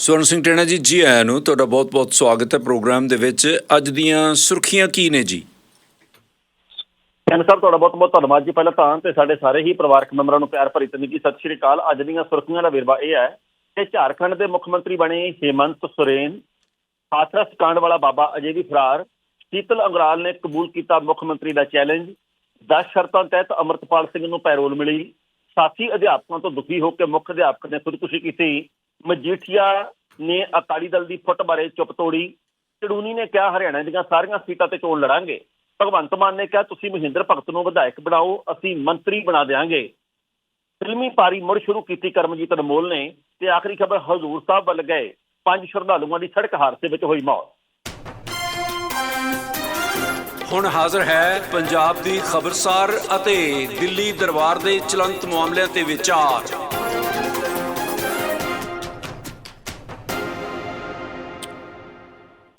ਸਵਰਨ ਸਿੰਘ ਟੇਣਾ ਜੀ ਜੀ ਆਇਆਂ ਨੂੰ ਤੁਹਾਡਾ ਬਹੁਤ-ਬਹੁਤ ਸਵਾਗਤ ਹੈ ਪ੍ਰੋਗਰਾਮ ਦੇ ਵਿੱਚ। ਅੱਜ ਦੀਆਂ ਸੁਰਖੀਆਂ ਕੀ ਨੇ ਜੀ? ਜਨ ਸਾਹਿਬ, ਤੁਹਾਡਾ ਬਹੁਤ ਬਹੁਤ ਧੰਨਵਾਦ ਜੀ। ਪਹਿਲਾਂ ਤਾਂ ਤੇ ਸਾਡੇ ਸਾਰੇ ਹੀ ਪਰਿਵਾਰਕ ਮੈਂਬਰਾਂ ਨੂੰ ਪਿਆਰ ਭਰੀ ਤਨਕੀ ਸਤਿ ਸ਼੍ਰੀ ਅਕਾਲ। ਅੱਜ ਦੀਆਂ ਸੁਰਖੀਆਂ ਦਾ ਵੇਰਵਾ ਇਹ ਹੈ ਕਿ ਝਾਰਖੰਡ ਦੇ ਮੁੱਖ ਮੰਤਰੀ ਬਣੇ ਹੇਮੰਤ ਸੁਰੇਨ ਹਾਥਰਸ ਕਾਂਡ ਵਾਲਾ ਬਾਬਾ ਅਜੇ ਵੀ ਫਰਾਰ, ਸ਼ੀਤਲ ਅੰਗਰਾਲ ਨੇ ਕਬੂਲ ਕੀਤਾ ਮੁੱਖ ਮੰਤਰੀ ਦਾ ਚੈਲੰਜ 10 ਸ਼ਰਤਾਂ ਤਹਿਤ ਅਮਰਤਪਾਲ ਸਿੰਘ ਨੂੰ ਪੈਰੋਲ ਮਿਲੀ। ਸਾਥੀ ਅਧਿਆਪਕਾਂ ਤੋਂ ਦੁਖੀ ਹੋ ਕੇ ਮੁੱਖ ਅਧਿਆਪਕ ਨੇ ਖੁਦਕੁਸ਼ੀ ਕੀਤੀ। ਮਜੀਠੀਆ ਨੇ ਅਕਾਲੀ ਦਲ ਦੀ ਫੁੱਟ ਬਾਰੇ ਚੁੱਪ ਤੋੜੀ। ਚੜੂਨੀ ਨੇ ਕਿਹਾ, ਹਰਿਆਣਾ ਦੀਆਂ ਸਾਰੀਆਂ ਸੀਟਾਂ ਤੇ ਚੋਣ ਲੜਾਂਗੇ। ਭਗਵੰਤ ਮਾਨ ਨੇ ਕਿਹਾ, ਤੁਸੀਂ ਮਹਿੰਦਰ ਭਗਤ ਨੂੰ ਵਿਧਾਇਕ ਬਣਾਓ, ਅਸੀਂ ਮੰਤਰੀ ਬਣਾ ਦੇਵਾਂਗੇ ਫਿਲਮੀ ਪਾਰੀ ਮੁੜ ਸ਼ੁਰੂ ਕੀਤੀ ਕਰਮਜੀਤ ਅਨਮੋਲ ਨੇ ਤੇ ਆਖਰੀ ਖਬਰ ਹਜ਼ੂਰ ਸਾਹਿਬ ਵੱਲ ਗਏ। ਪੰਜ ਸ਼ਰਧਾਲੂਆਂ ਦੀ ਸੜਕ ਹਾਦਸੇ ਵਿੱਚ ਹੋਈ ਮੌਤ। ਹੁਣ ਹਾਜ਼ਰ ਹੈ ਪੰਜਾਬ ਦੀ ਖਬਰਸਾਰ ਅਤੇ ਦਿੱਲੀ ਦਰਬਾਰ ਦੇ ਚਲੰਤ ਮਾਮਲਿਆਂ ਤੇ ਵਿਚਾਰ।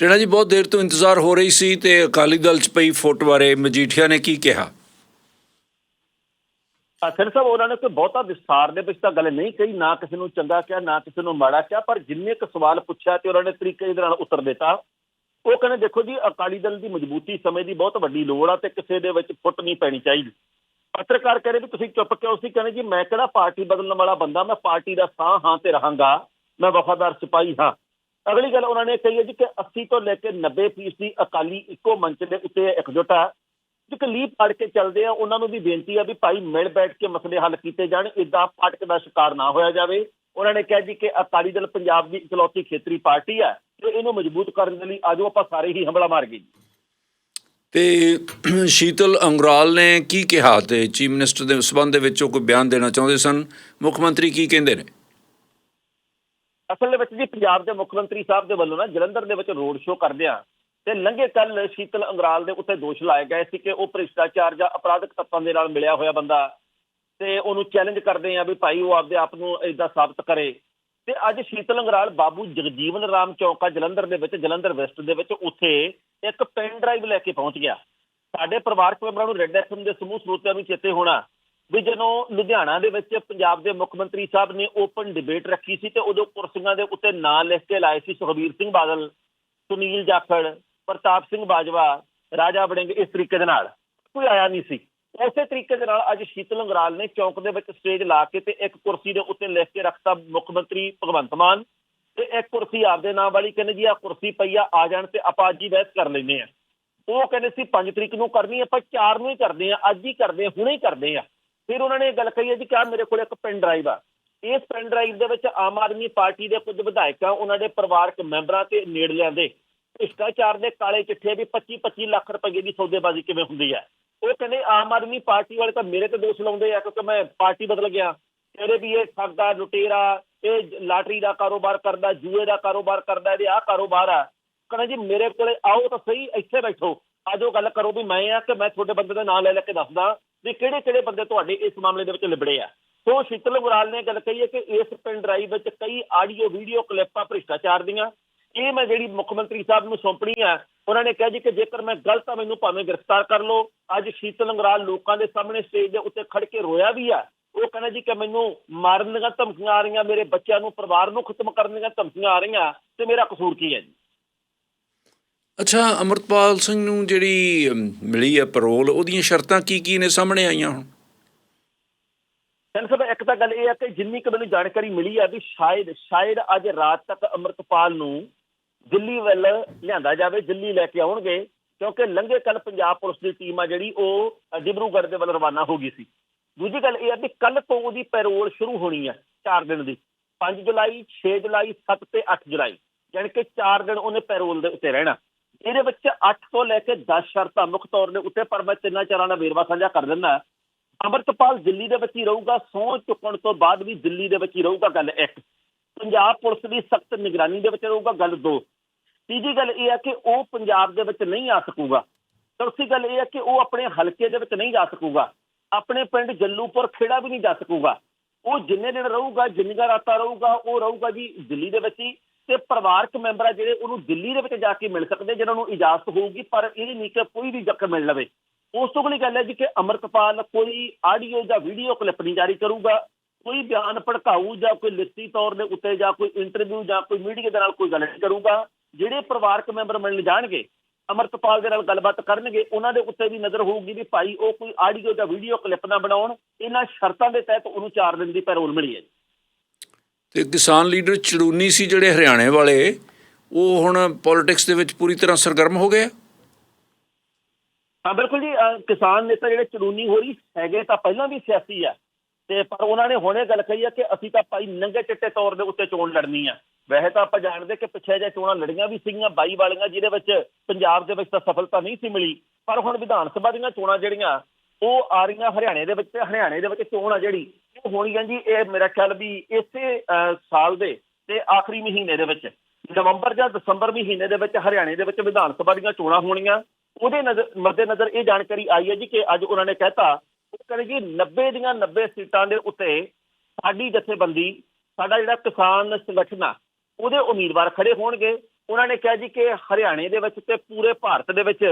ਟੇਣਾ ਜੀ, ਬਹੁਤ ਦੇਰ ਤੋਂ ਇੰਤਜ਼ਾਰ ਹੋ ਰਹੀ ਸੀ ਤੇ ਅਕਾਲੀ ਦਲ ਚ ਪਈ ਫੁੱਟ ਬਾਰੇ ਮਜੀਠੀਆ ਨੇ ਕੀ ਕਿਹਾ? ਅਸਲ ਸਾਹਿਬ, ਉਹਨਾਂ ਨੇ ਕੋਈ ਬਹੁਤਾ ਵਿਸਥਾਰ ਦੇ ਵਿੱਚ ਤਾਂ ਗੱਲ ਨਹੀਂ ਕਹੀ, ਨਾ ਕਿਸੇ ਨੂੰ ਚੰਗਾ ਕਿਹਾ, ਨਾ ਕਿਸੇ ਨੂੰ ਮਾੜਾ ਕਿਹਾ, ਪਰ ਜਿੰਨੇ ਕੁ ਸਵਾਲ ਪੁੱਛਿਆ ਤੇ ਉਹਨਾਂ ਨੇ ਤਰੀਕੇ ਦੇ ਨਾਲ ਉੱਤਰ ਦਿੱਤਾ। ਉਹ ਕਹਿੰਦੇ, ਦੇਖੋ ਜੀ, ਅਕਾਲੀ ਦਲ ਦੀ ਮਜ਼ਬੂਤੀ ਸਮੇਂ ਦੀ ਬਹੁਤ ਵੱਡੀ ਲੋੜ ਆ ਤੇ ਕਿਸੇ ਦੇ ਵਿੱਚ ਫੁੱਟ ਨਹੀਂ ਪੈਣੀ ਚਾਹੀਦੀ। ਪੱਤਰਕਾਰ ਕਹਿੰਦੇ ਵੀ ਤੁਸੀਂ ਚੁੱਪ ਕਿਉਂ ਸੀ? ਕਹਿੰਦੇ ਜੀ, ਮੈਂ ਕਿਹੜਾ ਪਾਰਟੀ ਬਦਲਣ ਵਾਲਾ ਬੰਦਾ? ਮੈਂ ਪਾਰਟੀ ਦਾ ਸਾਹ ਹਾਂ ਤੇ ਰਹਾਂਗਾ। ਮੈਂ ਵਫਾਦਾਰ ਸਿਪਾਹੀ ਹਾਂ। ਅਗਲੀ ਗੱਲ ਉਹਨਾਂ ਨੇ ਕਹੀ ਹੈ ਜੀ ਕਿ 80 ਤੋਂ ਲੈ ਕੇ 90% ਅਕਾਲੀ ਇੱਕੋ ਮੰਚ ਦੇ ਉੱਤੇ ਇਕਜੁੱਟ ਆ। ਇੱਕ ਲੀਪ ਫੜ ਕੇ ਚੱਲਦੇ ਆ, ਉਹਨਾਂ ਨੂੰ ਵੀ ਬੇਨਤੀ ਆ ਵੀ ਭਾਈ ਮਿਲ ਬੈਠ ਕੇ ਮਸਲੇ ਹੱਲ ਕੀਤੇ ਜਾਣ ਇਦਾਂ ਫਟਕ ਦਾ ਸ਼ਿਕਾਰ ਨਾ ਹੋਇਆ ਜਾਵੇ। ਉਹਨਾਂ ਨੇ ਕਿਹਾ ਜੀ ਕਿ ਅਕਾਲੀ ਦਲ ਪੰਜਾਬ ਦੀ ਇਕਲੌਤੀ ਖੇਤਰੀ ਪਾਰਟੀ ਆ ਤੇ ਇਹਨੂੰ ਮਜ਼ਬੂਤ ਕਰਨ ਦੇ ਲਈ ਆਜੋ ਆਪਾਂ ਸਾਰੇ ਹੀ ਹਮਲਾ ਮਾਰ ਗਏ ਜੀ। ਤੇ ਸ਼ੀਤਲ ਅੰਗਰਾਲ ਨੇ ਕੀ ਕਿਹਾ ਤੇ ਚੀਫ ਮਿਨਿਸਟਰ ਦੇ ਸਬੰਧ ਦੇ ਵਿੱਚ ਉਹ ਕੋਈ ਬਿਆਨ ਦੇਣਾ ਚਾਹੁੰਦੇ ਸਨ? ਮੁੱਖ ਮੰਤਰੀ ਕੀ ਕਹਿੰਦੇ ਨੇ? ਅਸਲ ਦੇ ਵਿੱਚ ਜੀ ਪੰਜਾਬ ਦੇ ਮੁੱਖ ਮੰਤਰੀ ਸਾਹਿਬ ਦੇ ਵੱਲੋਂ ਨਾ ਜਲੰਧਰ ਦੇ ਵਿੱਚ ਰੋਡ ਸ਼ੋਅ ਕਰਦੇ ਆ ਤੇ ਲੰਘੇ ਕੱਲ ਸ਼ੀਤਲ ਅੰਗਰਾਲ ਦੇ ਉੱਤੇ ਦੋਸ਼ ਲਾਏ ਗਏ ਸੀ ਕਿ ਉਹ ਭ੍ਰਿਸ਼ਟਾਚਾਰ ਜਾਂ ਅਪਰਾਧਿਕ ਤੱਤਾਂ ਦੇ ਨਾਲ ਮਿਲਿਆ ਹੋਇਆ ਬੰਦਾ ਤੇ ਉਹਨੂੰ ਚੈਲੰਜ ਕਰਦੇ ਆ ਵੀ ਭਾਈ ਉਹ ਆਪਦੇ ਆਪ ਨੂੰ ਇਦਾਂ ਸਾਬਤ ਕਰੇ। ਤੇ ਅੱਜ ਸ਼ੀਤਲ ਅੰਗਰਾਲ ਬਾਬੂ ਜਗਜੀਵਨ ਰਾਮ ਚੌਂਕਾ ਜਲੰਧਰ ਦੇ ਵਿੱਚ, ਜਲੰਧਰ ਵੈਸਟ ਦੇ ਵਿੱਚ ਉੱਥੇ ਇੱਕ ਪੈਨ ਡਰਾਈਵ ਲੈ ਕੇ ਪਹੁੰਚ ਗਿਆ। ਸਾਡੇ ਪਰਿਵਾਰਕ ਮੈਂਬਰਾਂ ਨੂੰ ਰੈੱਡ ਐਫਐਮ ਦੇ ਸਮੂਹ ਸਰੋਤਿਆਂ ਨੂੰ ਚੇਤੇ ਹੋਣਾ ਵੀ ਜਦੋਂ ਲੁਧਿਆਣਾ ਦੇ ਵਿੱਚ ਪੰਜਾਬ ਦੇ ਮੁੱਖ ਮੰਤਰੀ ਸਾਹਿਬ ਨੇ ਓਪਨ ਡਿਬੇਟ ਰੱਖੀ ਸੀ ਤੇ ਉਦੋਂ ਕੁਰਸੀਆਂ ਦੇ ਉੱਤੇ ਨਾਂ ਲਿਖ ਕੇ ਲਾਏ ਸੀ ਸੁਖਬੀਰ ਸਿੰਘ ਬਾਦਲ, ਸੁਨੀਲ ਜਾਖੜ, ਪ੍ਰਤਾਪ ਸਿੰਘ ਬਾਜਵਾ, ਰਾਜਾ ਵੜਿੰਗ ਇਸ ਤਰੀਕੇ ਦੇ ਨਾਲ। ਕੋਈ ਆਇਆ ਨਹੀਂ ਸੀ। ਉਸੇ ਤਰੀਕੇ ਦੇ ਨਾਲ ਅੱਜ ਸ਼ੀਤਲ ਲੰਗਰਾਲ ਨੇ ਚੌਂਕ ਦੇ ਵਿੱਚ ਸਟੇਜ ਲਾ ਕੇ ਤੇ ਇੱਕ ਕੁਰਸੀ ਦੇ ਉੱਤੇ ਲਿਖ ਕੇ ਰੱਖਤਾ ਮੁੱਖ ਮੰਤਰੀ ਭਗਵੰਤ ਮਾਨ ਤੇ ਇੱਕ ਕੁਰਸੀ ਆਪਦੇ ਨਾਮ ਵਾਲੀ ਕਹਿੰਦੇ ਜੀ ਆ ਕੁਰਸੀ ਪਈ ਆ ਆ ਜਾਣ ਤੇ ਆਪਾਂ ਅੱਜ ਹੀ ਬਹਿਸ ਕਰ ਲੈਂਦੇ ਆ ਉਹ ਕਹਿੰਦੇ ਸੀ 5 ਤਰੀਕ ਨੂੰ ਕਰਨੀ ਆਪਾਂ 4 ਨੂੰ ਹੀ ਕਰਦੇ ਆ ਅੱਜ ਹੀ ਕਰਦੇ ਆ ਹੁਣੇ ਹੀ ਕਰਦੇ ਆ ਫਿਰ ਉਹਨਾਂ ਨੇ ਇਹ ਗੱਲ ਕਹੀ ਹੈ ਜੀ ਕਿ ਆਹ ਮੇਰੇ ਕੋਲ ਇੱਕ ਪੈਨ ਡਰਾਈਵ ਆ। ਇਸ ਪੈਨ ਡਰਾਈਵ ਦੇ ਵਿੱਚ ਆਮ ਆਦਮੀ ਪਾਰਟੀ ਦੇ ਕੁਝ ਵਿਧਾਇਕਾਂ, ਉਹਨਾਂ ਦੇ ਪਰਿਵਾਰਕ ਮੈਂਬਰਾਂ ਤੇ ਨੇੜ ਲਿਆਂਦੇ। ਭ੍ਰਿਸ਼ਟਾਚਾਰ ਦੇ ਕਾਲੇ ਚਿੱਠੇ ਵੀ 25 25 ਲੱਖ ਰੁਪਏ ਦੀ ਸੌਦੇਬਾਜ਼ੀ ਕਿਵੇਂ ਹੁੰਦੀ ਹੈ ਉਹ ਕਹਿੰਦੇ, ਆਮ ਆਦਮੀ ਪਾਰਟੀ ਵਾਲੇ ਤਾਂ ਮੇਰੇ ਤੇ ਦੋਸ਼ ਲਾਉਂਦੇ ਆ, ਕਿਉਂਕਿ ਮੈਂ ਪਾਰਟੀ ਬਦਲ ਗਿਆ। ਕਹਿੰਦੇ ਵੀ ਇਹ ਠੱਗਾ ਲੁਟੇਰਾ, ਇਹ ਲਾਟਰੀ ਦਾ ਕਾਰੋਬਾਰ ਕਰਦਾ, ਜੂਏ ਦਾ ਕਾਰੋਬਾਰ ਕਰਦਾ, ਇਹਦੇ ਆਹ ਕਾਰੋਬਾਰ ਆ। ਕਹਿੰਦਾ ਜੀ, ਮੇਰੇ ਕੋਲੇ ਆਓ ਤਾਂ ਸਹੀ, ਇੱਥੇ ਬੈਠੋ। ਅੱਜ ਉਹ ਗੱਲ ਕਰੋ ਵੀ ਮੈਂ ਆ ਕਿ ਮੈਂ ਤੁਹਾਡੇ ਬੰਦੇ ਦਾ ਨਾਮ ਲੈ ਲੈ ਕੇ ਦੱਸਦਾ ਵੀ ਕਿਹੜੇ ਕਿਹੜੇ ਬੰਦੇ ਤੁਹਾਡੇ ਇਸ ਮਾਮਲੇ ਦੇ ਵਿੱਚ ਲਿਬੜੇ ਆ। ਸੋ ਸ਼ੀਤਲ ਗੁਰਾਲ ਨੇ ਗੱਲ ਕਹੀ ਹੈ ਕਿ ਇਸ ਪਿੰਡ ਡਰਾਈਵ ਵਿੱਚ ਕਈ ਆਡੀਓ, ਵੀਡੀਓ ਕਲਿੱਪਾਂ ਭ੍ਰਿਸ਼ਟਾਚਾਰ ਦੀਆਂ। ਇਹ ਮੈਂ ਜਿਹੜੀ ਮੁੱਖ ਮੰਤਰੀ ਸਾਹਿਬ ਨੂੰ ਸੌਂਪਣੀ ਆ, ਉਹਨਾਂ ਨੇ ਕਿਹਾ ਜੀ ਕਿ ਜੇਕਰ ਮੈਂ ਗਲਤ ਆ, ਮੈਨੂੰ ਭਾਵੇਂ ਗ੍ਰਿਫਤਾਰ ਕਰ ਲਓ। ਅੱਜ ਸ਼ੀਤਲ ਅੰਗਰਾਲ ਲੋਕਾਂ ਦੇ ਸਾਹਮਣੇ ਸਟੇਜ ਦੇ ਉੱਤੇ ਖੜ ਕੇ ਰੋਇਆ ਵੀ ਆ। ਉਹ ਕਹਿੰਦਾ ਜੀ ਕਿ ਮੈਨੂੰ ਮਾਰਨ ਦੀਆਂ ਧਮਕੀਆਂ ਆ ਰਹੀਆਂ, ਮੇਰੇ ਬੱਚਿਆਂ ਨੂੰ ਪਰਿਵਾਰ ਨੂੰ ਖਤਮ ਕਰਨ ਦੀਆਂ ਧਮਕੀਆਂ ਆ ਰਹੀਆਂ ਤੇ ਮੇਰਾ ਕਸੂਰ ਕੀ ਹੈ ਜੀ? ਅੱਛਾ ਅਮਰਤਪਾਲ ਸਿੰਘ ਨੂੰ ਜਿਹੜੀ ਮਿਲੀ ਹੈ ਪੈਰੋਲ ਉਹਦੀਆਂ ਸ਼ਰਤਾਂ ਕੀ ਕੀ ਨੇ ਸਾਹਮਣੇ ਆਈਆਂ ਹੁਣ? ਸੈਨ ਇੱਕ ਤਾਂ ਗੱਲ ਇਹ ਹੈ ਕਿ ਜਿੰਨੀ ਕੁ ਮੈਨੂੰ ਜਾਣਕਾਰੀ ਮਿਲੀ ਹੈ ਵੀ ਸ਼ਾਇਦ ਸ਼ਾਇਦ ਅੱਜ ਰਾਤ ਤੱਕ ਅਮਰਤਪਾਲ ਨੂੰ ਦਿੱਲੀ ਵੱਲ ਲਿਆਂਦਾ ਜਾਵੇ ਦਿੱਲੀ ਲੈ ਕੇ ਆਉਣਗੇ ਕਿਉਂਕਿ ਲੰਘੇ ਕੱਲ ਪੰਜਾਬ ਪੁਲਿਸ ਦੀ ਟੀਮ ਆ ਜਿਹੜੀ ਉਹ ਅ, ਡਿਬਰੂਗੜ੍ਹ ਦੇ ਵੱਲ ਰਵਾਨਾ ਹੋ ਗਈ ਸੀ। ਦੂਜੀ ਗੱਲ ਇਹ ਆ ਵੀ ਕੱਲ ਤੋਂ ਉਹਦੀ ਪੈਰੋਲ ਸ਼ੁਰੂ ਹੋਣੀ ਹੈ 4 ਦਿਨ ਦੀ। 5 ਜੁਲਾਈ 6 ਜੁਲਾਈ 7 ਤੇ 8 ਜੁਲਾਈ ਯਾਨੀ ਕਿ 4 ਦਿਨ ਉਹਨੇ ਪੈਰੋਲ ਦੇ ਉੱਤੇ ਰਹਿਣਾ। ਇਹਦੇ ਵਿੱਚ 8 ਤੋਂ ਲੈ ਕੇ 10 ਸ਼ਰਤਾਂ ਮੁੱਖ ਤੌਰ ਦੇ ਉੱਤੇ, ਪਰ ਮੈਂ ਤਿੰਨਾਂ ਚਾਰਾਂ ਦਾ ਵੇਰਵਾ ਸਾਂਝਾ ਕਰ ਦਿੰਦਾ ਅਮਰਤਪਾਲ ਦਿੱਲੀ ਦੇ ਵਿੱਚ ਹੀ ਰਹੂਗਾ, ਸਹੁੰ ਚੁੱਕਣ ਤੋਂ ਬਾਅਦ ਵੀ ਦਿੱਲੀ ਦੇ ਵਿੱਚ ਹੀ ਰਹੂਗਾ ਗੱਲ ਇੱਕ। ਪੰਜਾਬ ਪੁਲਿਸ ਦੀ ਸਖਤ ਨਿਗਰਾਨੀ ਦੇ ਵਿੱਚ ਰਹੂਗਾ ਗੱਲ ਦੋ। ਤੀਜੀ ਗੱਲ ਇਹ ਹੈ ਕਿ ਉਹ ਪੰਜਾਬ ਦੇ ਵਿੱਚ ਨਹੀਂ ਆ ਸਕੂਗਾ। ਚੌਥੀ ਗੱਲ ਇਹ ਹੈ ਕਿ ਉਹ ਆਪਣੇ ਹਲਕੇ ਦੇ ਵਿੱਚ ਨਹੀਂ ਜਾ ਸਕੂਗਾ। ਆਪਣੇ ਪਿੰਡ ਜੱਲੂਪੁਰ ਖੇੜਾ ਵੀ ਨਹੀਂ ਜਾ ਸਕੂਗਾ। ਉਹ ਜਿੰਨੇ ਦਿਨ ਰਹੂਗਾ, ਜਿੰਨੀਆਂ ਰਾਤਾਂ ਰਹੂਗਾ, ਉਹ ਰਹੂਗਾ ਜੀ ਦਿੱਲੀ ਦੇ ਵਿੱਚ ਹੀ। ਤੇ ਪਰਿਵਾਰਕ ਮੈਂਬਰ ਆ ਜਿਹੜੇ ਉਹਨੂੰ ਦਿੱਲੀ ਦੇ ਵਿੱਚ ਜਾ ਕੇ ਮਿਲ ਸਕਦੇ ਜਿਹਨਾਂ ਨੂੰ ਇਜਾਜ਼ਤ ਹੋਊਗੀ, ਪਰ ਇਹ ਨਹੀਂ ਕਿ ਕੋਈ ਵੀ ਜੱਕ ਮਿਲ ਲਵੇ। ਉਸ ਤੋਂ ਅਗਲੀ ਗੱਲ ਹੈ ਜੀ ਕਿ ਅਮਰਤਪਾਲ ਕੋਈ ਆਡੀਓ ਜਾਂ ਵੀਡੀਓ ਕਲਿੱਪ ਨਹੀਂ ਜਾਰੀ ਕਰੂਗਾ, ਕੋਈ ਬਿਆਨ ਭੜਕਾਊ ਜਾਂ ਕੋਈ ਲਿਖਤੀ ਤੌਰ ਦੇ ਉੱਤੇ ਜਾਂ ਕੋਈ ਇੰਟਰਵਿਊ ਜਾਂ ਕੋਈ ਮੀਡੀਆ ਦੇ ਨਾਲ ਕੋਈ ਗੱਲ ਨਹੀਂ ਕਰੂਗਾ। ਜਿਹੜੇ ਪਰਿਵਾਰਕ ਮੈਂਬਰ ਮਿਲਣ ਜਾਣਗੇ, ਅਮਰਤਪਾਲ ਦੇ ਨਾਲ ਗੱਲਬਾਤ ਕਰਨਗੇ, ਉਹਨਾਂ ਦੇ ਉੱਤੇ ਵੀ ਨਜ਼ਰ ਹੋਊਗੀ ਵੀ ਭਾਈ ਉਹ ਕੋਈ ਆਡੀਓ ਜਾਂ ਵੀਡੀਓ ਕਲਿੱਪ ਨਾ ਬਣਾਉਣ। ਇਹਨਾਂ ਸ਼ਰਤਾਂ ਦੇ ਤਹਿਤ ਉਹਨੂੰ 4 ਦਿਨ ਦੀ ਪੈਰੋਲ ਮਿਲੀ ਹੈ ਜੀ। ਤੇ ਕਿਸਾਨ ਲੀਡਰ ਚੜੂਨੀ ਸੀ ਜਿਹੜੇ ਹਰਿਆਣੇ ਵਾਲੇ, ਉਹ ਹੁਣ ਪੋਲਿਟਿਕਸ ਦੇ ਵਿੱਚ ਪੂਰੀ ਤਰ੍ਹਾਂ ਸਰਗਰਮ ਹੋ ਗਏ ਆ? ਹਾਂ, ਬਿਲਕੁਲ ਜੀ ਕਿਸਾਨ ਨੇਤਾ ਜਿਹੜੇ ਚੜੂਨੀ ਹੋ ਰਹੀ ਹੈਗੇ ਤਾਂ ਪਹਿਲਾਂ ਵੀ ਸਿਆਸੀ ਆ। ਤੇ ਪਰ ਉਹਨਾਂ ਨੇ ਹੁਣੇ ਗੱਲ ਕਹੀ ਆ ਕਿ ਅਸੀਂ ਤਾਂ ਭਾਈ ਨੰਗੇ ਚਿੱਟੇ ਤੌਰ ਦੇ ਉੱਤੇ ਚੋਣ ਲੜਨੀ ਆ। ਵੈਸੇ ਤਾਂ ਆਪਾਂ ਜਾਣਦੇ ਕਿ ਪਿੱਛੇ ਜੇ ਚੋਣਾਂ ਲੜੀਆਂ ਵੀ ਸੀਗੀਆਂ 22 ਵਾਲੀਆਂ, ਜਿਹਦੇ ਵਿੱਚ ਪੰਜਾਬ ਦੇ ਵਿੱਚ ਤਾਂ ਸਫਲਤਾ ਨਹੀਂ ਸੀ ਮਿਲੀ। ਪਰ ਹੁਣ ਵਿਧਾਨ ਸਭਾ ਦੀਆਂ ਚੋਣਾਂ ਜਿਹੜੀਆਂ ਉਹ ਆ ਰਹੀਆਂ ਹਰਿਆਣੇ ਦੇ ਵਿੱਚ ਤੇ ਹਰਿਆਣੇ ਦੇ ਵਿੱਚ ਚੋਣ ਆ ਜਿਹੜੀ, ਉਹ ਹੋਣੀ ਹੈ ਜੀ, ਇਹ ਮੇਰਾ ਖਿਆਲ ਵੀ ਇਸੇ ਸਾਲ ਦੇ ਤੇ ਆਖਰੀ ਮਹੀਨੇ ਦੇ ਵਿੱਚ, ਨਵੰਬਰ ਜਾਂ ਦਸੰਬਰ ਮਹੀਨੇ ਦੇ ਵਿੱਚ ਹਰਿਆਣੇ ਦੇ ਵਿੱਚ ਵਿਧਾਨ ਸਭਾ ਦੀਆਂ ਚੋਣਾਂ ਹੋਣੀਆਂ। ਉਹਦੇ ਨਜ਼ਰ ਮੱਦੇ ਨਜ਼ਰ ਇਹ ਜਾਣਕਾਰੀ ਆਈ ਹੈ ਜੀ ਕਿ ਅੱਜ ਉਹਨਾਂ ਨੇ ਕਹਿਤਾ, ਉਹ ਕਹਿੰਦੇ ਜੀ 90 ਦੀਆਂ 90 ਸੀਟਾਂ ਦੇ ਉੱਤੇ ਸਾਡੀ ਜਥੇਬੰਦੀ, ਸਾਡਾ ਜਿਹੜਾ ਕਿਸਾਨ ਸੰਗਠਨ ਆ, ਉਹਦੇ ਉਮੀਦਵਾਰ ਖੜੇ ਹੋਣਗੇ। ਉਹਨਾਂ ਨੇ ਕਿਹਾ ਜੀ ਕਿ ਹਰਿਆਣੇ ਦੇ ਵਿੱਚ ਤੇ ਪੂਰੇ ਭਾਰਤ ਦੇ ਵਿੱਚ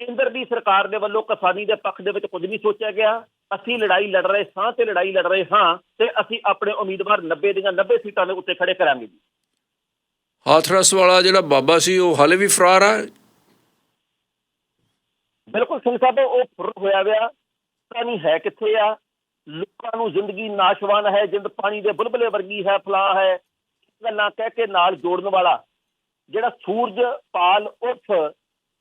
ਕੇਂਦਰ ਦੀ ਸਰਕਾਰ ਦੇ ਵੱਲੋਂ ਕਿਸਾਨੀ ਦੇ ਪੱਖ ਦੇ ਵਿੱਚ ਕੁਝ ਨਹੀਂ ਸੋਚਿਆ ਗਿਆ। ਅਸੀਂ ਲੜਾਈ ਲੜ ਰਹੇ ਸਾਂ ਤੇ ਲੜਾਈ ਲੜ ਰਹੇ ਹਾਂ ਤੇ ਅਸੀਂ ਆਪਣੇ ਉਮੀਦਵਾਰ 90 ਦੀਆਂ 90 ਸੀਟਾਂ ਦੇ ਉੱਤੇ ਖੜੇ ਕਰਾਂਗੇ ਜੀ। ਹਾਥਰਸ ਵਾਲਾ ਜਿਹੜਾ ਬਾਬਾ ਸੀ ਉਹ ਹਾਲੇ ਵੀ ਫਰਾਰ ਆ? ਬਿਲਕੁਲ ਸਿੰਘ ਸਾਹਿਬ ਉਹ ਫੁਰ ਹੋਇਆ ਵਿਆ ਪਤਾ ਨਹੀਂ ਹੈ ਕਿੱਥੇ ਆ। ਲੋਕਾਂ ਨੂੰ ਜ਼ਿੰਦਗੀ ਨਾਸ਼ਵਾਨ ਹੈ ਜਿੰਦ ਪਾਣੀ ਦੇ ਬੁਲਬਲੇ ਵਰਗੀ ਹੈ ਫਲਾਂ ਹੈ। ਗੱਲਾਂ ਕਹਿ ਕੇ ਨਾਲ ਜੋੜਨ ਵਾਲਾ ਜਿਹੜਾ ਸੂਰਜ ਪਾਲ ਉਰਫ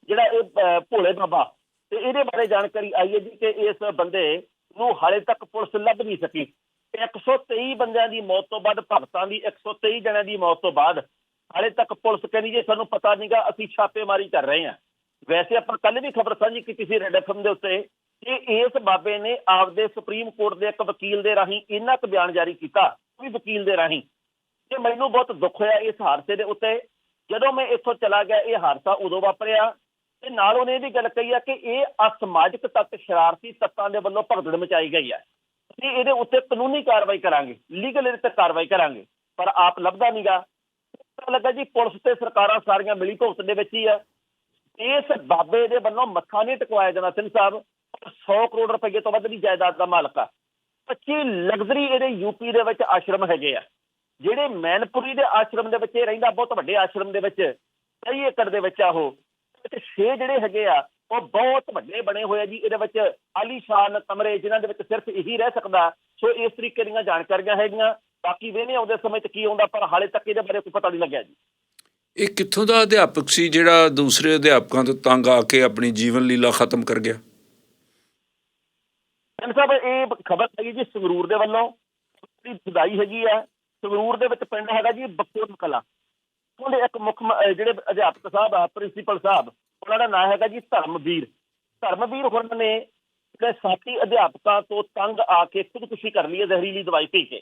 ਜਿਹੜਾ ਇਹ ਭੋਲੇ ਬਾਬਾ। ਤੇ ਇਹਦੇ ਬਾਰੇ ਜਾਣਕਾਰੀ ਆਈ ਹੈ ਜੀ ਕਿ ਇਸ ਬੰਦੇ ਨੂੰ ਹਾਲੇ ਤੱਕ ਪੁਲਿਸ ਲੱਭ ਨਹੀਂ ਸਕੀ। 123 ਬੰਦਿਆਂ ਦੀ ਮੌਤ ਤੋਂ ਬਾਅਦ, ਭਗਤਾਂ ਦੀ 123 ਜਣਿਆਂ ਦੀ ਮੌਤ ਤੋਂ ਬਾਅਦ ਹਾਲੇ ਤੱਕ ਪੁਲਿਸ ਕਹਿੰਦੀ ਜੇ ਸਾਨੂੰ ਪਤਾ ਨਹੀਂਗਾ ਅਸੀਂ ਛਾਪੇਮਾਰੀ ਕਰ ਰਹੇ ਹਾਂ। ਵੈਸੇ ਆਪਾਂ ਕੱਲ ਵੀ ਖਬਰ ਸਾਂਝੀ ਕੀਤੀ ਸੀ ਰੈਡ ਐਫਐਮ ਦੇ ਉੱਤੇ ਕਿ ਇਸ ਬਾਬੇ ਨੇ ਆਪਦੇ ਸੁਪਰੀਮ ਕੋਰਟ ਦੇ ਇੱਕ ਵਕੀਲ ਦੇ ਰਾਹੀਂ ਇੰਨਾ ਕੁ ਬਿਆਨ ਜਾਰੀ ਕੀਤਾ, ਉਹ ਵੀ ਵਕੀਲ ਦੇ ਰਾਹੀਂ। ਕਿ ਮੈਨੂੰ ਬਹੁਤ ਦੁੱਖ ਹੋਇਆ ਇਸ ਹਾਦਸੇ ਦੇ ਉੱਤੇ। ਜਦੋਂ ਮੈਂ ਇੱਥੋਂ ਚਲਾ ਗਿਆ, ਇਹ ਹਾਦਸਾ ਉਦੋਂ ਵਾਪਰਿਆ। ਤੇ ਨਾਲ ਉਹਨੇ ਇਹ ਵੀ ਗੱਲ ਕਹੀ ਆ ਕਿ ਇਹ ਅਸਮਾਜਿਕ ਤੱਤ ਸ਼ਰਾਰਤੀ ਤੱਤਾਂ ਦੇ ਵੱਲੋਂ ਭਗਦੜ ਮਚਾਈ ਗਈ ਹੈ। ਅਸੀਂ ਇਹਦੇ ਉੱਤੇ ਕਾਨੂੰਨੀ ਕਾਰਵਾਈ ਕਰਾਂਗੇ, ਲੀਗਲ ਇਹਦੇ ਤੇ ਕਾਰਵਾਈ ਕਰਾਂਗੇ, ਪਰ ਆਪ ਲੱਭਦਾ ਨਹੀਂਗਾ ਪਤਾ ਲੱਗਾ ਜੀ ਪੁਲਿਸ ਤੇ ਸਰਕਾਰਾਂ ਸਾਰੀਆਂ ਮਿਲੀ ਭੁਗਤ ਦੇ ਵਿੱਚ ਹੀ ਆ। ਇਸ ਬਾਬੇ ਦੇ ਵੱਲੋਂ ਮੱਥਾ ਨਹੀਂ ਟਕਵਾਇਆ ਜਾਣਾ ਸਿੰਘ ਸਾਹਿਬ 100 ਕਰੋੜ ਰੁਪਏ ਤੋਂ ਵੱਧ ਦੀ ਜਾਇਦਾਦ ਦਾ ਮਾਲਕ ਆ। 25 ਲਗਜ਼ਰੀ ਇਹਦੇ ਯੂਪੀ ਦੇ ਵਿੱਚ ਆਸ਼ਰਮ ਹੈਗੇ ਆ। ਜਿਹੜੇ ਮੈਨਪੁਰੀ ਦੇ ਆਸ਼ਰਮ ਦੇ ਵਿੱਚ ਇਹ ਰਹਿੰਦਾ, ਬਹੁਤ ਵੱਡੇ ਆਸ਼ਰਮ ਦੇ ਵਿੱਚ, ਕਈ ਏਕੜ ਦੇ ਵਿੱਚ ਆ ਉਹ। ਤੇ ਛੇ ਜਿਹੜੇ ਹੈਗੇ ਆ ਉਹ ਬਹੁਤ ਵੱਡੇ ਬਣੇ ਹੋਏ ਆ ਜੀ। ਇਹਦੇ ਵਿੱਚ ਆਲੀਸ਼ਾਨ ਕਮਰੇ ਜਿਨ੍ਹਾਂ ਦੇ ਵਿੱਚ ਸਿਰਫ ਇਹੀ ਰਹਿ ਸਕਦਾ। ਸੋ ਇਸ ਤਰੀਕੇ ਦੀਆਂ ਜਾਣਕਾਰੀਆਂ ਹੈਗੀਆਂ। ਬਾਕੀ ਵੇਨੇ ਆਉਂਦੇ ਸਮੇਂ ਤੇ ਕੀ ਆਉਂਦਾ ਪਰ ਹਾਲੇ ਤੱਕ ਇਹਦੇ ਬਾਰੇ ਕੋਈ ਪਤਾ ਨਹੀਂ ਲੱਗਿਆ ਜੀ। ਇਹ ਕਿੱਥੋਂ ਦਾ ਅਧਿਆਪਕ ਸੀ ਜਿਹੜਾ ਦੂਸਰੇ ਅਧਿਆਪਕਾਂ ਤੋਂ ਤੰਗ ਆ ਕੇ ਆਪਣੀ ਜੀਵਨ ਲੀਲਾ ਖਤਮ ਕਰ ਗਿਆ? ਸਿੰਘ ਸਾਹਿਬ ਇਹ ਖਬਰ ਹੈਗੀ ਜੀ ਸੰਗਰੂਰ ਦੇ ਵੱਲੋਂ। ਜਿਹੜੀ ਜੁਦਾਈ ਹੈਗੀ ਆ ਸੰਗਰੂਰ ਦੇ ਵਿੱਚ ਪਿੰਡ ਹੈਗਾ ਜੀ ਬਕੂਰ ਕਲਾ ਦੇ ਇੱਕ ਮੁੱਖ ਜਿਹੜੇ ਅਧਿਆਪਕ ਸਾਹਿਬ ਆ, ਪ੍ਰਿੰਸੀਪਲ ਸਾਹਿਬ, ਉਹਨਾਂ ਦਾ ਨਾਮ ਹੈਗਾ ਜੀ ਧਰਮਵੀਰ। ਧਰਮਵੀਰ ਹੁਣ ਨੇ ਜਿਹੜੇ ਸਾਥੀ ਅਧਿਆਪਕਾਂ ਤੋਂ ਤੰਗ ਆ ਕੇ ਖੁਦਕੁਸ਼ੀ ਕਰ ਲਈ ਹੈ ਜ਼ਹਿਰੀਲੀ ਦਵਾਈ ਪੀ ਕੇ।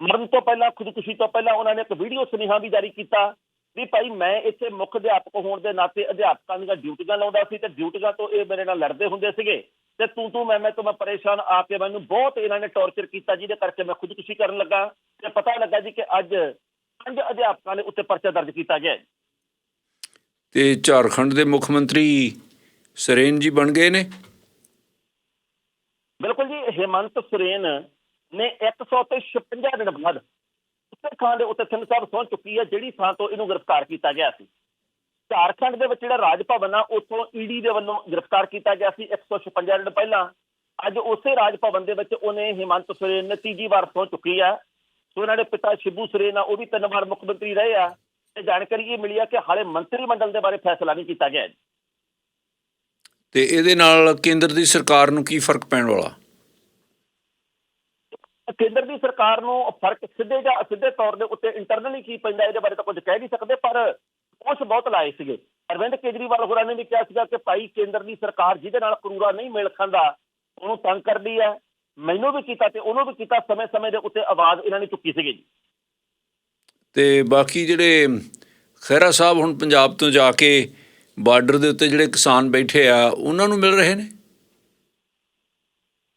ਮਰਨ ਤੋਂ ਪਹਿਲਾਂ, ਖੁਦਕੁਸ਼ੀ ਤੋਂ ਪਹਿਲਾਂ ਉਹਨਾਂ ਨੇ ਇੱਕ ਵੀਡੀਓ ਸੁਨੇਹਾ ਵੀ ਜਾਰੀ ਕੀਤਾ ਵੀ ਭਾਈ ਮੈਂ ਇੱਥੇ ਮੁੱਖ ਅਧਿਆਪਕ ਹੋਣ ਦੇ ਨਾਤੇ ਅਧਿਆਪਕਾਂ ਦੀਆਂ ਡਿਊਟੀਆਂ ਲਾਉਂਦਾ ਸੀ ਤੇ ਡਿਊਟੀਆਂ ਤੋਂ ਇਹ ਮੇਰੇ ਨਾਲ ਲੜਦੇ ਹੁੰਦੇ ਸੀਗੇ ਤੇ ਤੂੰ ਤੂੰ ਮੈਂ ਮੈਂ ਤੋਂ ਮੈਂ ਪਰੇਸ਼ਾਨ ਆ ਕੇ ਮੈਨੂੰ ਬਹੁਤ ਇਹਨਾਂ ਨੇ ਟੌਰਚਰ ਕੀਤਾ, ਜਿਹਦੇ ਕਰਕੇ ਮੈਂ ਖੁਦਕੁਸ਼ੀ ਕਰਨ ਲੱਗਾ ਤੇ ਪਤਾ ਲੱਗਾ ਜੀ ਕਿ ਅੱਜ ਪੰਜ ਅਧਿਆਪਕਾਂ ਦੇ ਉੱਤੇ ਪਰਚਾ ਦਰਜ ਕੀਤਾ ਗਿਆ। ਤੇ ਝਾਰਖੰਡ ਦੇ ਮੁੱਖ ਮੰਤਰੀ ਸਰੇਨ ਜੀ ਬਣ ਗਏ ਨੇ? ਬਿਲਕੁਲ ਜੀ ਹਿਮੰਤ ਸਰੇਨ ਨੇ 100 ਤੇ 56 ਦਿਨ ਬਾਅਦ ਥਾਂ ਦੇ ਉੱਤੇ ਸਿੰਘ ਸਾਹਿਬ ਸਹੁੰ ਚੁੱਕੀ ਹੈ ਜਿਹੜੀ ਥਾਂ ਤੋਂ ਇਹਨੂੰ ਗ੍ਰਿਫਤਾਰ ਕੀਤਾ ਗਿਆ ਸੀ। ਝਾਰਖੰਡ ਦੇ ਵਿੱਚ ਜਿਹੜਾ ਰਾਜ ਭਵਨ ਆ ਉੱਥੋਂ ਈਡੀ ਦੇ ਵੱਲੋਂ ਗ੍ਰਿਫਤਾਰ ਕੀਤਾ ਗਿਆ ਸੀ 156 ਦਿਨ ਪਹਿਲਾਂ। ਅੱਜ ਉਸੇ ਰਾਜ ਭਵਨ ਦੇ ਵਿੱਚ ਉਹਨੇ ਹਿਮੰਤ ਸਰੇਨ ਨੇ ਤੀਜੀ ਵਾਰ ਸਹੁੰ ਚੁੱਕੀ ਆ। ਸੋ ਇਹਨਾਂ ਦੇ ਪਿਤਾ ਸ਼ਿਬੂ ਸਰੇਨ ਆ ਉਹ ਵੀ ਤਿੰਨ ਵਾਰ ਮੁੱਖ ਮੰਤਰੀ ਰਹੇ ਆ। ਤੇ ਜਾਣਕਾਰੀ ਇਹ ਮਿਲੀ ਆ ਕਿ ਹਾਲੇ ਮੰਤਰੀ ਮੰਡਲ ਦੇ ਬਾਰੇ ਫੈਸਲਾ ਨਹੀਂ ਕੀਤਾ ਗਿਆ। ਤੇ ਇਹਦੇ ਨਾਲ ਕੇਂਦਰ ਦੀ ਸਰਕਾਰ ਨੂੰ ਕੀ ਫ਼ਰਕ ਪੈਣ ਵਾਲਾ? ਕੇਂਦਰ ਦੀ ਸਰਕਾਰ ਨੂੰ ਫ਼ਰਕ ਸਿੱਧੇ ਜਾਂ ਅਸਿੱਧੇ ਤੌਰ ਦੇ ਉੱਤੇ ਇੰਟਰਨਲੀ ਕੀ ਪੈਂਦਾ ਇਹਦੇ ਬਾਰੇ ਤਾਂ ਕੁਝ ਕਹਿ ਨਹੀਂ ਸਕਦੇ ਪਰ ਉਸ ਬਹੁਤ ਲਾਏ ਸੀਗੇ। ਅਰਵਿੰਦ ਕੇਜਰੀਵਾਲ ਹੋਰਾਂ ਨੇ ਵੀ ਕਿਹਾ ਸੀਗਾ ਕਿ ਭਾਈ ਕੇਂਦਰ ਦੀ ਸਰਕਾਰ ਜਿਹਦੇ ਨਾਲ ਕਰੂਰਾ ਨਹੀਂ ਮੇਲ ਖਾਂਦਾ ਉਹਨੂੰ ਤੰਗ ਕਰਦੀ ਹੈ ਮੈਨੂੰ ਵੀ ਕੀਤਾ ਤੇ ਉਹਨੂੰ ਵੀ ਕੀਤਾ ਸਮੇਂ-ਸਮੇਂ ਦੇ ਉੱਤੇ ਆਵਾਜ਼ ਇਹਨਾਂ ਨੇ ਚੁੱਕੀ ਸੀਗੀ ਜੀ। ਤੇ ਬਾਕੀ ਜਿਹੜੇ ਖਹਿਰਾ ਸਾਹਿਬ ਹੁਣ ਪੰਜਾਬ ਤੋਂ ਜਾ ਕੇ ਬਾਰਡਰ ਦੇ ਉੱਤੇ ਜਿਹੜੇ ਕਿਸਾਨ ਬੈਠੇ ਆ ਉਹਨਾਂ ਨੂੰ ਮਿਲ ਰਹੇ ਨੇ?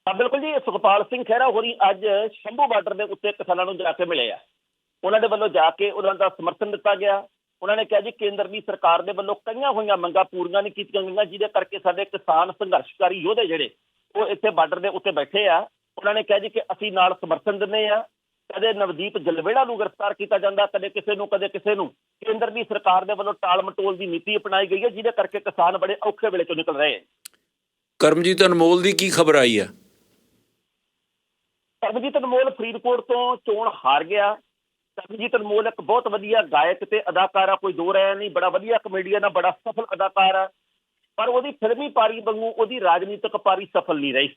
ਹਾਂ ਬਿਲਕੁਲ ਜੀ ਸੁਖਪਾਲ ਸਿੰਘ ਖਹਿਰਾ ਹੋਰੀ ਅੱਜ ਸ਼ੰਭੂ ਬਾਰਡਰ ਦੇ ਉੱਤੇ ਕਿਸਾਨਾਂ ਨੂੰ ਜਾ ਕੇ ਮਿਲੇ ਆ। ਉਹਨਾਂ ਦੇ ਵੱਲੋਂ ਜਾ ਕੇ ਉਹਨਾਂ ਦਾ ਸਮਰਥਨ ਦਿੱਤਾ ਗਿਆ। ਉਹਨਾਂ ਨੇ ਕਿਹਾ ਜੀ ਕੇਂਦਰ ਦੀ ਸਰਕਾਰ ਦੇ ਵੱਲੋਂ ਕਈਆਂ ਹੋਈਆਂ ਮੰਗਾਂ ਪੂਰੀਆਂ ਨਹੀਂ ਕੀਤੀਆਂ ਗਈਆਂ ਜਿਹਦੇ ਕਰਕੇ ਸਾਡੇ ਕਿਸਾਨ ਸੰਘਰਸ਼ਕਾਰੀ ਯੋਧੇ ਜਿਹੜੇ ਉਹ ਇੱਥੇ ਬਾਰਡਰ ਦੇ ਉੱਤੇ ਬੈਠੇ ਆ। ਉਹਨਾਂ ਨੇ ਕਿਹਾ ਜੀ ਕਿ ਅਸੀਂ ਨਾਲ ਸਮਰਥਨ ਦਿੰਦੇ ਆ। ਕਦੇ ਨਵਦੀਪ ਜਲਵੇੜਾ ਨੂੰ ਗ੍ਰਿਫਤਾਰ ਕੀਤਾ ਜਾਂਦਾ ਕਦੇ ਕਿਸੇ ਨੂੰ ਕਦੇ ਕਿਸੇ ਨੂੰ। ਕੇਂਦਰ ਦੀ ਸਰਕਾਰ ਦੇ ਵੱਲੋਂ ਟਾਲ ਮਟੋਲ ਦੀ ਨੀਤੀ ਅਪਣਾਈ ਗਈ ਹੈ ਜਿਹਦੇ ਕਰਕੇ ਕਿਸਾਨ ਬੜੇ ਔਖੇ ਵੇਲੇ ਚੋਂ ਨਿਕਲ ਰਹੇ ਹੈ। ਕਰਮਜੀਤ ਅਨਮੋਲ ਦੀ ਕੀ ਖਬਰ ਆਈ ਆ ਕਰਮਜੀਤ ਅਨਮੋਲ ਫਰੀਦਕੋਟ ਤੋਂ ਚੋਣ ਹਾਰ ਗਿਆ। ਕਰਮਜੀਤ ਅਨਮੋਲ ਇੱਕ ਬਹੁਤ ਵਧੀਆ ਗਾਇਕ ਤੇ ਅਦਾਕਾਰ ਆ ਕੋਈ ਦੋ ਰਾਇ ਨਹੀਂ ਬੜਾ ਵਧੀਆ ਕਮੇਡੀਅਨ ਆ ਬੜਾ ਸਫਲ ਅਦਾਕਾਰ ਆ। ਪਰ ਉਹਦੀ ਫਿਲਮੀ ਪਾਰੀ ਵਾਂਗੂ ਉਹਦੀ ਰਾਜਨੀਤਿਕ ਪਾਰੀ ਸਫਲ ਨਹੀਂ ਰਹੀ।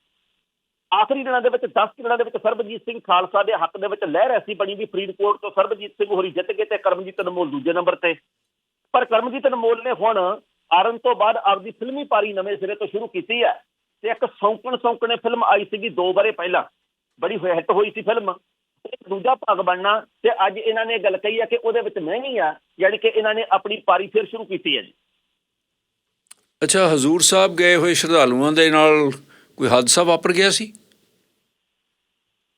ਆਖਰੀ ਦਿਨਾਂ ਦੇ ਵਿੱਚ 10 ਦਿਨਾਂ ਦੇ ਵਿੱਚ ਸਰਬਜੀਤ ਸਿੰਘ ਖਾਲਸਾ ਦੇ ਹੱਕ ਦੇ ਵਿੱਚ ਲਹਿਰ ਐਸੀ ਬਣੀ ਵੀ ਫਰੀਦਕੋਟ ਤੋਂ ਸਰਬਜੀਤ ਸਿੰਘ ਹੋਰੀ ਜਿੱਤ ਗਏ ਤੇ ਕਰਮਜੀਤ ਅਨਮੋਲ ਦੂਜੇ ਨੰਬਰ ਤੇ। ਪਰ ਕਰਮਜੀਤ ਅਨਮੋਲ ਨੇ ਹੁਣ ਆਰਨ ਤੋਂ ਬਾਅਦ ਆਪਦੀ ਫਿਲਮੀ ਪਾਰੀ ਨਵੇਂ ਸਿਰੇ ਤੋਂ ਸ਼ੁਰੂ ਕੀਤੀ ਹੈ ਤੇ ਇੱਕ ਸੌਂਕਣ ਸੌਂਕਣੇ ਫਿਲਮ ਆਈ ਸੀਗੀ ਦੋ ਬਾਰੇ ਪਹਿਲਾਂ। ਬੜੀ ਹਿੱਟ ਹੋਈ ਸੀ ਫਿਲਮ। ਦੂਜਾ ਭਾਗ ਬਣਨਾ ਤੇ ਅੱਜ ਇਹਨਾਂ ਨੇ ਇਹ ਗੱਲ ਕਹੀ ਹੈ ਕਿ ਉਹਦੇ ਵਿੱਚ ਮੈਂ ਨਹੀਂ ਆ, ਯਾਨੀ ਕਿ ਇਹਨਾਂ ਨੇ ਆਪਣੀ ਪਾਰੀ ਫਿਰ ਸ਼ੁਰੂ ਕੀਤੀ ਹੈ ਜੀ। ਅੱਛਾ ਹਜ਼ੂਰ ਸਾਹਿਬ ਗਏ ਹੋਏ ਸ਼ਰਧਾਲੂਆਂ ਦੇ ਨਾਲ ਕੋਈ ਹਾਦਸਾ ਵਾਪਰ ਗਿਆ ਸੀ?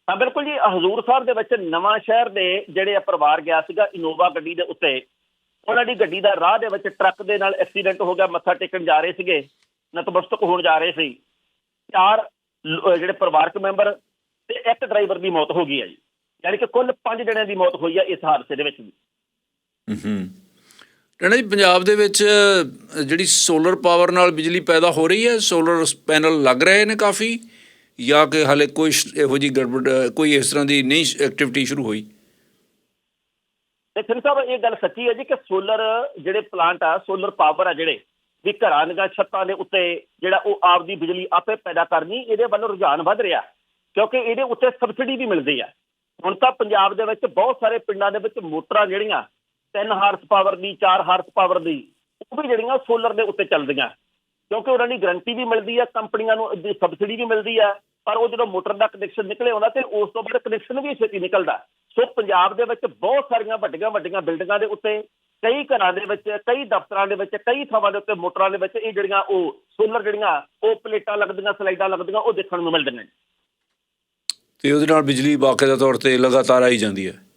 ਹਾਂ ਬਿਲਕੁਲ ਜੀ। ਹਜ਼ੂਰ ਸਾਹਿਬ ਦੇ ਵਿੱਚ ਨਵਾਂ ਸ਼ਹਿਰ ਦੇ ਜਿਹੜੇ ਪਰਿਵਾਰ ਗਿਆ ਸੀਗਾ ਇਨੋਵਾ ਗੱਡੀ ਦੇ ਉੱਤੇ। ਉਹਨਾਂ ਦੀ ਗੱਡੀ ਦਾ ਰਾਹ ਦੇ ਵਿੱਚ ਟਰੱਕ ਦੇ ਨਾਲ ਐਕਸੀਡੈਂਟ ਹੋ ਗਿਆ ਮੱਥਾ ਟੇਕਣ ਜਾ ਰਹੇ ਸੀਗੇ ਨਤਮਸਤਕ ਹੋਣ ਜਾ ਰਹੇ ਸੀ। ਚਾਰ ਜਿਹੜੇ ਪਰਿਵਾਰਕ ਮੈਂਬਰ ਤੇ ਇੱਕ ਡਰਾਈਵਰ ਦੀ ਮੌਤ ਹੋ ਗਈ ਹੈ ਜੀ। ਯਾਨੀ ਕਿ ਕੁੱਲ ਪੰਜ ਜਣਿਆਂ ਦੀ ਮੌਤ ਹੋਈ ਹੈ ਇਸ ਹਾਦਸੇ ਦੇ ਵਿੱਚ ਹੂੰ। ਟਣਾ ਜੀ, ਪੰਜਾਬ ਦੇ ਵਿੱਚ ਜਿਹੜੀ ਸੋਲਰ ਪਾਵਰ ਨਾਲ ਬਿਜਲੀ ਪੈਦਾ ਹੋ ਰਹੀ ਹੈ ਸੋਲਰ ਪੈਨਲ ਲੱਗ ਰਹੇ ਨੇ ਕਾਫੀ, ਜਾਂ ਕਿ ਹਾਲੇ ਕੋਈ ਇਹੋ ਜੀ ਗੜਬੜ ਕੋਈ ਇਸ ਤਰ੍ਹਾਂ ਦੀ ਨਹੀਂ ਐਕਟੀਵਿਟੀ ਸ਼ੁਰੂ ਹੋਈ? ਤੇ ਫਿਰ ਸਾਹਿਬ, ਇਹ ਗੱਲ ਸੱਚੀ ਹੈ ਜੀ ਕਿ ਸੋਲਰ ਜਿਹੜੇ ਪਲਾਂਟ ਆ ਸੋਲਰ ਪਾਵਰ ਆ ਜਿਹੜੇ, ਵੀ ਘਰਾਂ ਦੀਆਂ ਛੱਤਾਂ ਦੇ ਉੱਤੇ ਜਿਹੜਾ ਉਹ ਆਪਦੀ ਬਿਜਲੀ ਆਪੇ ਪੈਦਾ ਕਰਨੀ, ਇਹਦੇ ਵੱਲ ਰੁਝਾਨ ਵੱਧ ਰਿਹਾ, ਕਿਉਂਕਿ ਇਹਦੇ ਉੱਤੇ ਸਬਸਿਡੀ ਵੀ ਮਿਲਦੀ ਆ। ਹੁਣ ਤਾਂ ਪੰਜਾਬ ਦੇ ਵਿੱਚ ਬਹੁਤ ਸਾਰੇ ਪਿੰਡਾਂ ਦੇ ਵਿੱਚ ਮੋਟਰਾਂ ਜਿਹੜੀਆਂ 3 ਹਾਰਸ ਪਾਵਰ ਦੀ 4 ਹਾਰਸ ਪਾਵਰ ਦੀ, ਉਹ ਵੀ ਜਿਹੜੀਆਂ ਸੋਲਰ ਦੇ ਉੱਤੇ ਚੱਲਦੀਆਂ। ਕਿਉਂਕਿ ਉਹਨਾਂ ਦੀ ਗਰੰਟੀ ਵੀ ਮਿਲਦੀ ਆ, ਕੰਪਨੀਆਂ ਨੂੰ ਸਬਸਿਡੀ ਵੀ ਮਿਲਦੀ ਆ, ਪਰ ਉਹ ਜਦੋਂ ਮੋਟਰ ਦਾ ਕਨੈਕਸ਼ਨ ਨਿਕਲੇ ਆਉਂਦਾ ਤੇ, ਉਸ ਤੋਂ ਬਾਅਦ ਕਨੈਕਸ਼ਨ ਵੀ ਛੇਤੀ ਨਿਕਲਦਾ। ਸੋ ਪੰਜਾਬ ਦੇ ਵਿੱਚ ਬਹੁਤ ਸਾਰੀਆਂ ਵੱਡੀਆਂ ਵੱਡੀਆਂ ਬਿਲਡਿੰਗਾਂ ਦੇ ਉੱਤੇ, ਕਈ ਘਰਾਂ ਦੇ ਵਿੱਚ, ਕਈ ਦਫ਼ਤਰਾਂ ਦੇ ਵਿੱਚ, ਕਈ ਥਾਵਾਂ ਦੇ ਉੱਤੇ ਮੋਟਰਾਂ ਦੇ ਵਿੱਚ ਇਹ ਜਿਹੜੀਆਂ ਉਹ ਸੋਲਰ ਜਿਹੜੀਆਂ, ਉਹ ਪਲੇਟਾਂ ਲੱਗਦੀਆਂ ਸਲਾਈਡਾਂ ਲੱਗਦੀਆਂ, ਉਹ ਦੇਖਣ ਨੂੰ ਮਿਲਦੀਆਂ ਨੇ। ਤੇ ਉਹਦੇ ਨਾਲ ਬਿਜਲੀ ਬਾਕਾਇਦਾ ਤੌਰ ਤੇ ਲਗਾਤਾਰ ਆਈ ਜਾਂਦੀ ਹੈ।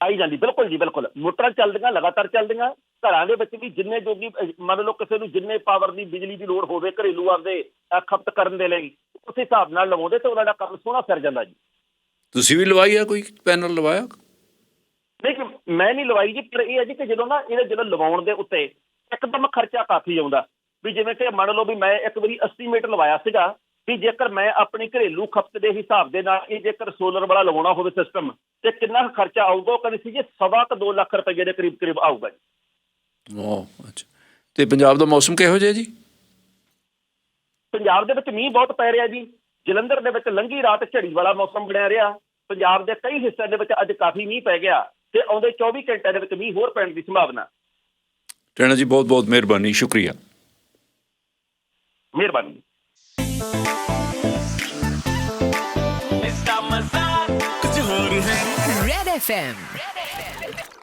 ਆਈ ਜਾਂਦੀ ਬਿਲਕੁਲ ਜੀ ਬਿਲਕੁਲ। ਮੋਟਰਾਂ ਚੱਲਦੀਆਂ ਲਗਾਤਾਰ ਚੱਲਦੀਆਂ। ਘਰਾਂ ਦੇ ਵਿੱਚ ਵੀ ਜਿੰਨੇ ਜੋਗੀ ਮੰਨ ਲਓ ਕਿਸੇ ਨੂੰ ਜਿੰਨੇ ਪਾਵਰ ਦੀ ਬਿਜਲੀ ਦੀ ਲੋੜ ਹੋਵੇ ਘਰੇਲੂ ਆਪਦੇ ਖਪਤ ਕਰਨ ਦੇ ਲਈ ਉਸ ਹਿਸਾਬ ਨਾਲ ਲਵਾਉਂਦੇ ਤੇ ਉਹਨਾਂ ਦਾ ਕੰਮ ਸੋਹਣਾ ਫਿਰ ਜਾਂਦਾ ਜੀ। ਤੁਸੀਂ ਵੀ ਲਵਾਈ ਆ ਕੋਈ ਪੈਨਲ ਲਵਾਇਆ? ਨਹੀਂ ਮੈਂ ਨਹੀਂ ਲਵਾਈ ਜੀ ਪਰ ਇਹ ਹੈ ਜੀ ਕਿ ਜਦੋਂ ਨਾ ਇਹਦੇ ਜਦੋਂ ਲਵਾਉਣ ਦੇ ਉੱਤੇ ਇੱਕਦਮ ਖਰਚਾ ਕਾਫੀ ਆਉਂਦਾ। ਵੀ ਜਿਵੇਂ ਕਿ ਮੰਨ ਲਓ ਵੀ ਮੈਂ ਇੱਕ ਵਾਰੀ ਐਸਟੀਮੇਟ ਲਵਾਇਆ ਸੀਗਾ ਵੀ ਜੇਕਰ ਮੈਂ ਆਪਣੀ ਘਰੇਲੂ ਖਪਤ ਦੇ ਹਿਸਾਬ ਦੇ ਨਾਲ ਇਹ ਜੇਕਰ ਸੋਲਰ ਵਾਲਾ ਲਵਾਉਣਾ ਹੋਵੇ ਸਿਸਟਮ ਤੇ ਕਿੰਨਾ ਕੁ ਖਰਚਾ ਆਊਗਾ? ਉਹ ਕਹਿੰਦੇ ਸੀ ਜੀ ਸਵਾ ਕੁ ਦੋ ਲੱਖ ਰੁਪਏ ਦੇ ਕਰੀਬ ਕਰੀਬ ਆਊਗਾ ਜੀ। ਵਾਹ ਅੱਛਾ। ਤੇ ਪੰਜਾਬ ਦਾ ਮੌਸਮ ਕਿਹੋ ਜਿਹਾ ਜੀ? ਪੰਜਾਬ ਦੇ ਵਿੱਚ ਮੀਂਹ ਬਹੁਤ ਪੈ ਰਿਹਾ ਜੀ। ਜਲੰਧਰ ਦੇ ਵਿੱਚ ਲੰਘੀ ਰਾਤ ਝੜੀ ਵਾਲਾ ਮੌਸਮ ਬਣਿਆ ਰਿਹਾ। ਪੰਜਾਬ ਦੇ ਕਈ ਹਿੱਸਿਆਂ ਦੇ ਵਿੱਚ ਅੱਜ ਕਾਫੀ ਮੀਂਹ ਪੈ ਗਿਆ ਤੇ ਆਉਂਦੇ 24 ਘੰਟਿਆਂ ਦੇ ਵਿੱਚ ਮੀਂਹ ਹੋਰ ਪੈਣ ਦੀ ਸੰਭਾਵਨਾ। ਟਣਾ ਜੀ ਬਹੁਤ ਬਹੁਤ ਮਿਹਰਬਾਨੀ ਸ਼ੁਕਰੀਆ। ਮਿਹਰਬਾਨੀ। FM.